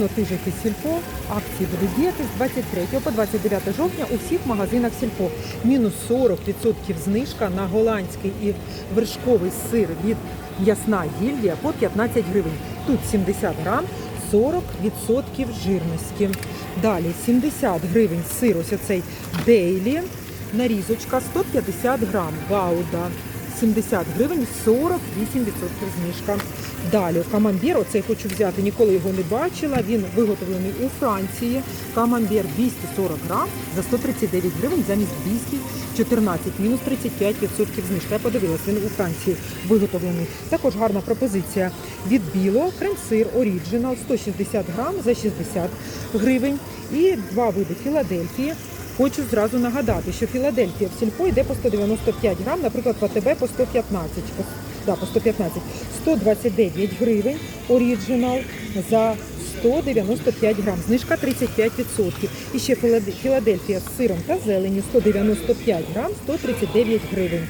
Активно тижити сільпо. Акції будуть діяти з 23 по 29 жовтня у всіх магазинах сільпо. Мінус 40% знижка на голландський і вершковий сир від Ясна гільдія по 15 гривень. Тут 70 грам, 40% жирності. Далі 70 гривень сир, ось оцей дейлі. Нарізочка 150 грам. Гауда 70 гривень, 48% знижка. Далі камамбір, оцей хочу взяти, ніколи його не бачила. Він виготовлений у Франції. Камамбір 240 грам за 139 гривень замість 214, мінус 35% знижка. Я подивилась, він у Франції виготовлений. Також гарна пропозиція від біло, крем-сир Оріджинал 160 грам за 60 гривень. І два види Філадельфії. Хочу зразу нагадати, що Філадельфія в сільпо йде по 195 грам, наприклад, в АТБ по 115. По, да, по 115. 129 гривень оріджинал за 195 грам. Знижка 35%. І ще Філаде- Філадельфія з сиром та зеленю 195 грам, 139 гривень.